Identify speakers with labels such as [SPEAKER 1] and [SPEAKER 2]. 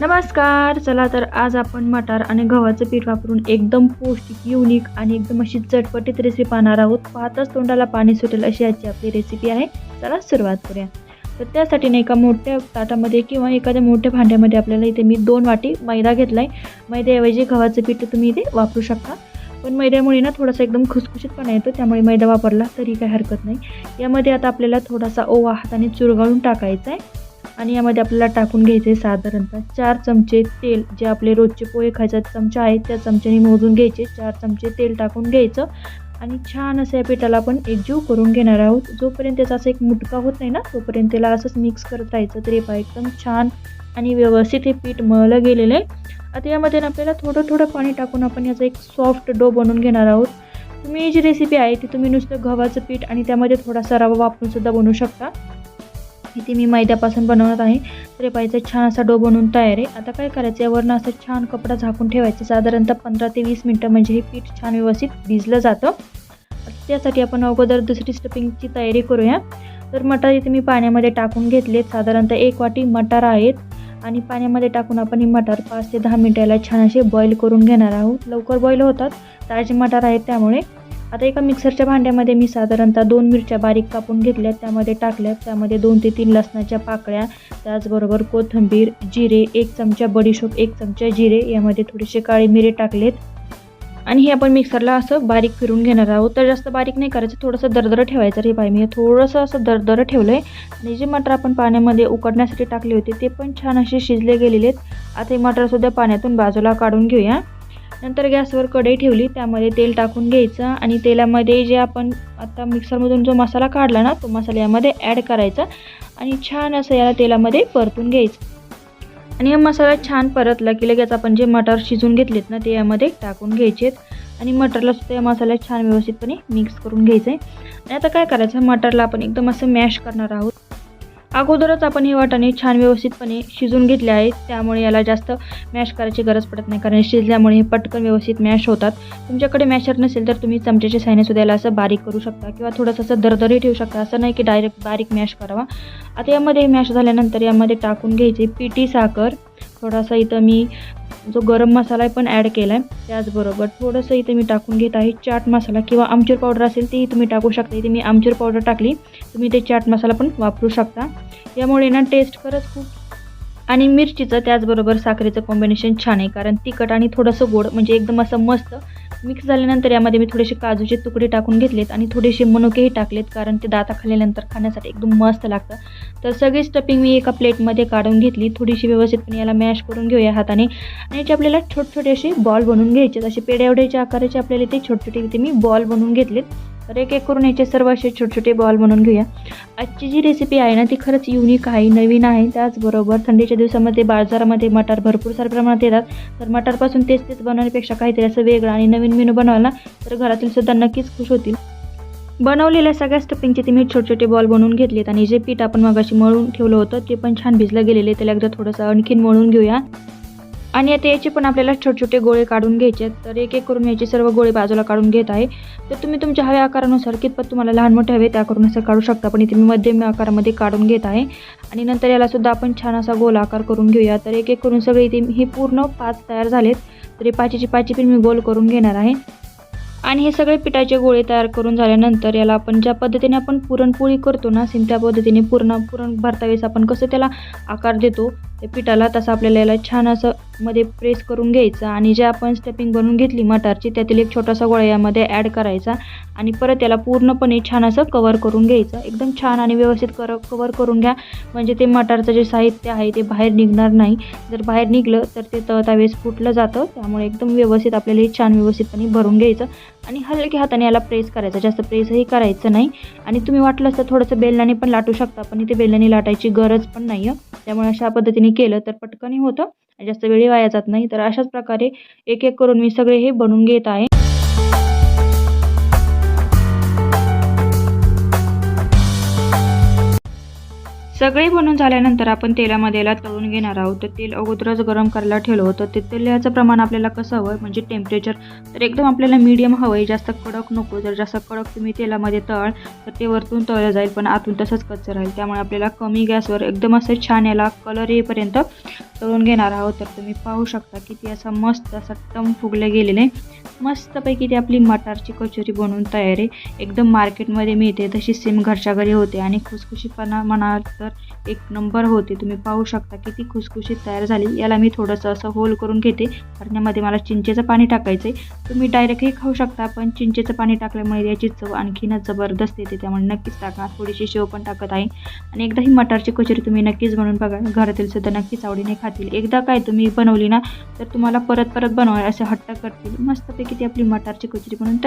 [SPEAKER 1] नमस्कार चला तर आज आपण मटार आणि गव्हाचं पीठ वापरून एकदम पौष्टिक युनिक आणि एकदम अशी चटपटीत रेसिपी पाहणार आहोत. पाहताच तोंडाला पाणी सुटेल अशी आजची आपली रेसिपी आहे. चला सुरुवात करूया. तर त्यासाठी नाही एका मोठ्या ताटामध्ये किंवा एखाद्या मोठ्या भांड्यामध्ये आपल्याला इथे मी दोन वाटी मैदा घेतला आहे मैद्याऐवजी गव्हाचं पीठ तुम्ही इथे वापरू शकता. पण मैद्यामुळे ना थोडासा एकदम खुसखुशीतपणा येतो त्यामुळे मैदा वापरला तरी काही हरकत नाही. यामध्ये आता आपल्याला थोडासा ओवा हाताने चुरगाळून टाकायचा आहे. आणि यामध्ये आपल्याला टाकून घ्यायचे साधारणतः चार चमचे तेल. जे आपले रोजचे पोहे खायचा चमचा आहे त्या चमच्याने मोजून घ्यायचे. चार चमचे तेल टाकून घ्यायचं. आणि छान असं या पिठाला आपण एकजीव करून घेणार आहोत. जोपर्यंत त्याचा असं एक मुटका होत नाही ना तोपर्यंत त्याला असंच मिक्स करत राहायचं. तरी पहा एकदम छान आणि व्यवस्थित हे पीठ मळलं गेलेलं आहे. आता यामध्ये ना आपल्याला थोडं थोडं पाणी टाकून आपण याचा एक सॉफ्ट डो बनवून घेणार आहोत. तुम्ही ही जी रेसिपी आहे ती तुम्ही नुसतं गव्हाचं पीठ आणि त्यामध्ये थोडासा रवा वापरून सुद्धा बनवू शकता. इथे मी मैद्यापासून बनवत आहे. तर पाहिजे छान असा डो बनवून तयार आहे. आता काय करायचं? यावरनं असं छान कपडा झाकून ठेवायचं. साधारणतः पंधरा ते वीस मिनटं म्हणजे हे पीठ छान व्यवस्थित भिजलं जातं. त्यासाठी आपण अगोदर दुसरी स्टफिंगची तयारी करूया. तर मटार इथे मी पाण्यामध्ये टाकून घेतलेत. साधारणतः एक वाटी मटार आहेत. आणि पाण्यामध्ये टाकून आपण ही मटार पाच ते दहा मिनटाला छान असे बॉईल करून घेणार आहोत. लवकर बॉईल होतात. ताजे मटार आहेत त्यामुळे. आता एका मिक्सरच्या भांड्यामध्ये मी साधारणतः दोन मिरच्या बारीक कापून घेतल्यात त्यामध्ये टाकल्यात त्यामध्ये दोन ते तीन लसणाच्या पाकळ्या त्याचबरोबर कोथिंबीर जिरे एक चमचा बडीशोप एक चमचा जिरे यामध्ये थोडेसे काळे मिरे टाकलेत. आणि हे आपण मिक्सरला असं बारीक फिरून घेणार आहोत. तर जास्त बारीक नाही करायचं थोडंसं दरदरं ठेवायचं. रे पाय मी थोडंसं असं दरदरं ठेवलं आहे आणि जे मटर आपण पाण्यामध्ये उकडण्यासाठी टाकले होते ते पण छान असे शिजले गेलेले आहेत आता हे मटरसुद्धा पाण्यातून बाजूला काढून घेऊया. नंतर गॅसवर कढई ठेवली त्यामध्ये तेल टाकून घ्यायचं आणि तेलामध्ये जे आपण आता मिक्सरमधून जो मसाला काढला ना तो मसाला यामध्ये ॲड करायचा आणि छान असं याला तेलामध्ये परतून घ्यायचं. आणि हा मसाला छान परतला की लगेच आपण जे मटर शिजून घेतलेत ना ते यामध्ये टाकून घ्यायचेत. आणि मटरला सुद्धा या मसाल्यात छान व्यवस्थितपणे मिक्स करून घ्यायचं आहे आणि आता काय करायचं मटरला आपण एकदम असं मॅश करणार आहोत. अगोदरच आपण हे वाटाणे छान व्यवस्थितपणे शिजून घेतले आहेत. त्यामुळे याला जास्त मॅश करायची गरज पडत नाही. कारण शिजल्यामुळे हे पटकन व्यवस्थित मॅश होतात. तुमच्याकडे मॅशर नसेल तर तुम्ही चमच्याच्या सायने सुद्धा याला असं बारीक करू शकता किंवा थोडंसं असं दरदरी ठेवू शकता. असं नाही की डायरेक्ट बारीक मॅश करावा. आता यामध्ये मॅश झाल्यानंतर यामध्ये टाकून घ्यायचे पिठी साखर. थोडासा इथं मी जो गरम मसाला आहे पण ॲड केला आहे त्याचबरोबर थोडंसं इथे मी टाकून घेत आहे चाट मसाला किंवा आमचूर पावडर असेल तेही तुम्ही टाकू शकता. इथे मी आमचूर पावडर टाकली तुम्ही ते चाट मसाला पण वापरू शकता. यामुळे ना टेस्ट खरंच खूप आणि मिरचीचं त्याचबरोबर साखरेचं कॉम्बिनेशन छान आहे. कारण तिखट आणि थोडंसं गोड म्हणजे एकदम असं मस्त मिक्स झाल्यानंतर यामध्ये मी थोडेसे काजूचे तुकडे टाकून घेतलेत आणि थोडेसे मनुकेही टाकलेत कारण ते दाता खाल्ल्यानंतर खाण्यासाठी एकदम मस्त लागतं. तर सगळी स्टफिंग मी एका प्लेटमध्ये काढून घेतली. थोडीशी व्यवस्थितपणे याला मॅश करून घेऊया हाताने. आणि याचे आपल्याला छोटे छोटे असे बॉल बनवून घ्यायचे असे पेड्यावड्याच्या आकाराचे आपल्याला ते छोटे छोटे इथे मी बॉल बनवून घेतलेत. तर एक एक करून याचे सर्व असे छोटे छोटे बॉल बनवून घेऊया. आजची जी रेसिपी आहे ना ती खरंच युनिक आहे नवीन आहे. त्याचबरोबर थंडीच्या दिवसामध्ये बाजारामध्ये मटार भरपूर साऱ्या प्रमाणात येतात. तर मटारपासून तेच तेच बनवण्यापेक्षा काहीतरी असं वेगळं आणि नवीन मेनू बनवायला तर घरातील सुद्धा नक्कीच खुश होतील. बनवलेल्या सगळ्या स्टपिंगचे ते मी छोटे छोटे बॉल बनवून घेतलेत आणि जे पीठ आपण मगाशी मळून ठेवलं होतं ते पण छान भिजलं गेलेले त्याला एकदा थोडंसं आणखीन मळून घेऊया. आणि आता याचे पण आपल्याला छोटे छोटे गोळे काढून घ्यायचे आहेत. तर एक एक करून याचे सर्व गोळे बाजूला काढून घेत आहे. तर तुम्ही तुमच्या हव्या आकारानुसार कितपत तुम्हाला लहान मोठे हवे त्या करून असं काढू शकता. पण इथे मी मध्यम आकारामध्ये काढून घेत आहे. आणि नंतर यालासुद्धा आपण छान असा गोल आकार करून घेऊया. तर एक एक करून सगळे इथे हे पूर्ण पाच तयार झालेत. तरी पाचीची पाची पण मी गोल करून घेणार आहे. आणि हे सगळे पिठाचे गोळे तयार करून झाल्यानंतर याला आपण ज्या पद्धतीने आपण पुरणपोळी करतो ना सेम त्या पद्धतीने पूर्ण पुरण भरतावेळेस आपण कसं त्याला आकार देतो त्या पिठाला तसं आपल्याला याला छान असं मध्ये प्रेस करून घ्यायचं आणि जे आपण स्टेपिंग बनवून घेतली मटारची त्यातील एक छोटासा गोळा यामध्ये ॲड करायचा आणि परत याला पूर्णपणे छान असं कवर करून घ्यायचं. एकदम छान आणि व्यवस्थित कर कवर करून घ्या. म्हणजे ते मटारचं जे साहित्य आहे ते बाहेर निघणार नाही. जर बाहेर निघलं तर ते तळता वेळेस फुटलं जातं. त्यामुळे एकदम व्यवस्थित आपल्याला हे छान व्यवस्थितपणे भरून घ्यायचं. आणि हलक्या हाताने याला प्रेस करायचं. जास्त प्रेसही करायचं नाही. आणि तुम्ही वाटलं तर थोडंसं बेलण्याने पण लाटू शकता पण इथे बेलण्याने लाटायची गरज पण नाही आहे त्यामुळे अशा पद्धतीने केलं तर पटकनही होतं. आणि जास्त वेळी वाया जात नाही. तर अशाच प्रकारे एक एक करून मी सगळे हे बनवून घेत आहे. सगळे बनून झाल्यानंतर आपण तेलामध्ये याला तळून घेणार आहोत. तर तेल अगोदरच गरम करायला ठेवलं होतं. ते तेलाचं प्रमाण आपल्याला कसं हवं आहे म्हणजे टेम्परेचर तर एकदम आपल्याला मीडियम हवं आहे. जास्त कडक नको. जर जास्त कडक तुम्ही तेलामध्ये तळ तर ते वरतून तळलं जाईल. पण आतून तसंच कच्चं राहील. त्यामुळे आपल्याला कमी गॅसवर एकदम असं छान याला कलर येईपर्यंत तळून घेणार आहोत. तर तुम्ही पाहू शकता की ती असा मस्त असा टम फुगले गेलेले. मस्तपैकी ती आपली मटारची कचोरी बनवून तयार आहे. एकदम मार्केटमध्ये मिळते. तशी सेम घरच्या घरी होते. आणि खुसखुशीपणा म्हणाल तर एक नंबर होते. तुम्ही पाहू शकता किती खुसखुशीत तयार झाली. याला मी थोडंसं असं होल करून घेते. कारण यामध्ये मला चिंचेचं पाणी टाकायचं आहे तुम्ही डायरेक्टही खाऊ शकता पण चिंचेचं पाणी टाकल्यामुळे याची चव आणखीनच जबरदस्त येते. त्यामुळे नक्कीच टाका. थोडीशी शेव पण टाकत आहे. आणि एकदा ही मटारची कचोरी तुम्ही नक्कीच बनवून बघा. घरातील सुद्धा नक्कीच आवडीने खातील. एकदा काय तुम्ही बनवली ना तर तुम्हाला परत परत बनवायला असे हट्ट करतील. मस्तपैकी ती आपली मटारची कचोरी बनवून तयार